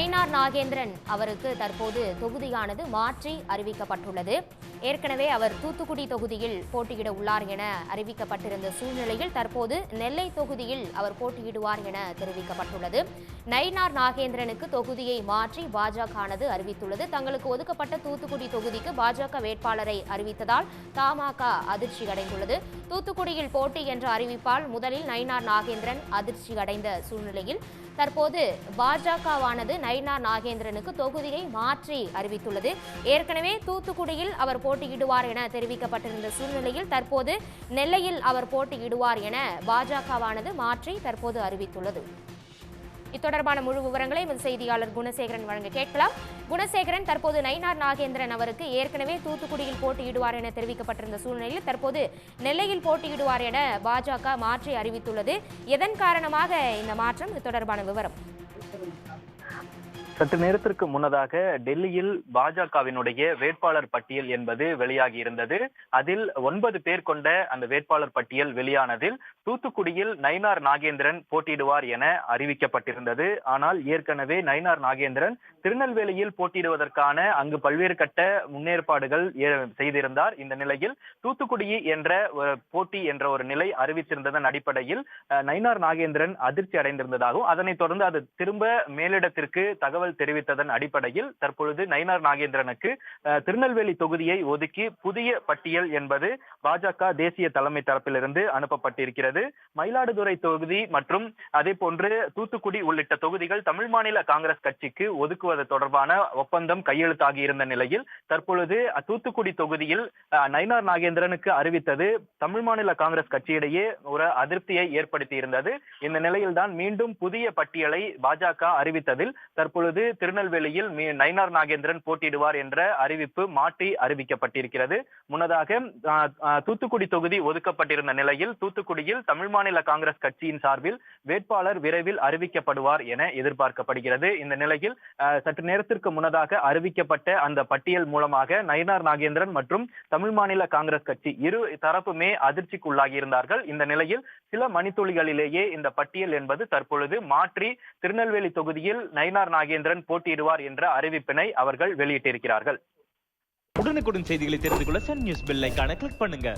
நயினார் நாகேந்திரன் அவருக்கு தற்போது தொகுதியானது மாற்றி அறிவிக்கப்பட்டுள்ளது. ஏற்கனவே அவர் தூத்துக்குடி தொகுதியில் போட்டியிட உள்ளார் என அறிவிக்கப்பட்டிருந்த சூழ்நிலையில் தற்போது நெல்லை தொகுதியில் அவர் போட்டியிடுவார் என தெரிவிக்கப்பட்டுள்ளது. நயினார் நாகேந்திரனுக்கு தொகுதியை மாற்றி பாஜகனது அறிவித்துள்ளது. தங்களுக்கு ஒதுக்கப்பட்ட தூத்துக்குடி தொகுதிக்கு பாஜக வேட்பாளரை அறிவித்ததால் தமாக அதிர்ச்சி அடைந்துள்ளது தூத்துக்குடியில் போட்டி என்ற அறிவிப்பால் முதலில் நயினார் நாகேந்திரன் அதிர்ச்சி அடைந்த சூழ்நிலையில் தற்போது பாஜகவானது நயினார் நாகேந்திரனுக்கு தொகுதியை மாற்றி அறிவித்துள்ளது. ஏற்கனவே தூத்துக்குடியில் அவர் போட்டியிடுவார் என தெரிவிக்கப்பட்டிருந்த சூழ்நிலையில் தற்போது நெல்லையில் அவர் போட்டியிடுவார் என பாஜகவானது மாற்றி தற்போது அறிவித்துள்ளது. இத்தொடர்பான முழு விவரங்களை எமது செய்தியாளர் குணசேகரன் வழங்க கேட்கலாம். குணசேகரன் தற்போது நயினார் நாகேந்திரன் அவருக்கு ஏற்கனவே தூத்துக்குடியில் போட்டியிடுவார் என தெரிவிக்கப்பட்டிருந்த சூழ்நிலையில் தற்போது நெல்லையில் போட்டியிடுவார் என பாஜக மாற்றி அறிவித்துள்ளது. எதன் காரணமாக இந்த மாற்றம்? இது தொடர்பான விவரம். சற்று நேரத்திற்கு முன்னதாக டெல்லியில் பாஜகவினுடைய வேட்பாளர் பட்டியல் என்பது வெளியாகி இருந்தது. அதில் ஒன்பது பேர் கொண்ட அந்த வேட்பாளர் பட்டியல் வெளியானதில் தூத்துக்குடியில் நயினார் நாகேந்திரன் போட்டியிடுவார் என அறிவிக்கப்பட்டிருந்தது. ஆனால் ஏற்கனவே நயினார் நாகேந்திரன் திருநெல்வேலியில் போட்டியிடுவதற்கான அங்கு பல்வேறு கட்ட முன்னேற்பாடுகள் செய்திருந்தார். இந்த நிலையில் தூத்துக்குடி என்ற போட்டி என்ற ஒரு நிலை அறிவித்திருந்ததன் அடிப்படையில் நயினார் நாகேந்திரன் அதிர்ச்சி அடைந்திருந்ததாகவும் அதனைத் தொடர்ந்து அது திரும்ப மேலிடத்திற்கு தகவல் தெரிவித்ததன் அடிப்படையில் தற்பொழுது நயினார் நாகேந்திரனுக்கு திருநெல்வேலி தொகுதியை ஒதுக்கி புதிய பட்டியல் என்பது பாஜக தேசிய தலைமை தரப்பிலிருந்து அனுப்பப்பட்டிருக்கிறது. மயிலாடுதுறை தொகுதி மற்றும் அதே போன்று தூத்துக்குடி உள்ளிட்ட தொகுதிகள் தமிழ் மாநில காங்கிரஸ் கட்சிக்கு ஒதுக்குவது தொடர்பான ஒப்பந்தம் கையெழுத்தாகி இருந்த நிலையில் தற்பொழுது தூத்துக்குடி தொகுதியில் நயினார் நாகேந்திரனுக்கு அறிவித்தது தமிழ் மாநில காங்கிரஸ் கட்சியிடையே ஒரு அதிருப்தியை ஏற்படுத்தி இருந்தது இந்த நிலையில்தான் மீண்டும் புதிய பட்டியலை பாஜக அறிவித்ததில் தற்பொழுது திருநெல்வேலியில் நயினார் நாகேந்திரன் போட்டியிடுவார் என்ற அறிவிப்பு மாற்றி அறிவிக்கப்பட்டிருக்கிறது. முன்னதாக தூத்துக்குடி தொகுதி ஒதுக்கப்பட்டிருந்த நிலையில் தூத்துக்குடியில் தமிழ் மாநில காங்கிரஸ் கட்சியின் சார்பில் வேட்பாளர் விரைவில் அறிவிக்கப்படுவார் என எதிர்பார்க்கப்படுகிறது. இந்த நிலையில் சற்று நேரத்திற்கு முன்னதாக அறிவிக்கப்பட்ட அந்த பட்டியல் மூலமாக நயினார் நாகேந்திரன் மற்றும் தமிழ் மாநில காங்கிரஸ் கட்சி இரு தரப்புமே அதிர்ச்சிக்குள்ளாகி இருந்தார்கள் இந்த நிலையில் சில மணித்துளிகளிலேயே இந்த பட்டியல் என்பது தற்பொழுது மாற்றி திருநெல்வேலி தொகுதியில் நயினார் நாகேந்திரன் போட்டியிடுவார் என்ற அறிவிப்பினை அவர்கள் வெளியிட்டிருக்கிறார்கள். உடனுக்குடன் செய்திகளை தெரிந்து கொள்ள சன் நியூஸ் பெல் கிளிக் பண்ணுங்க.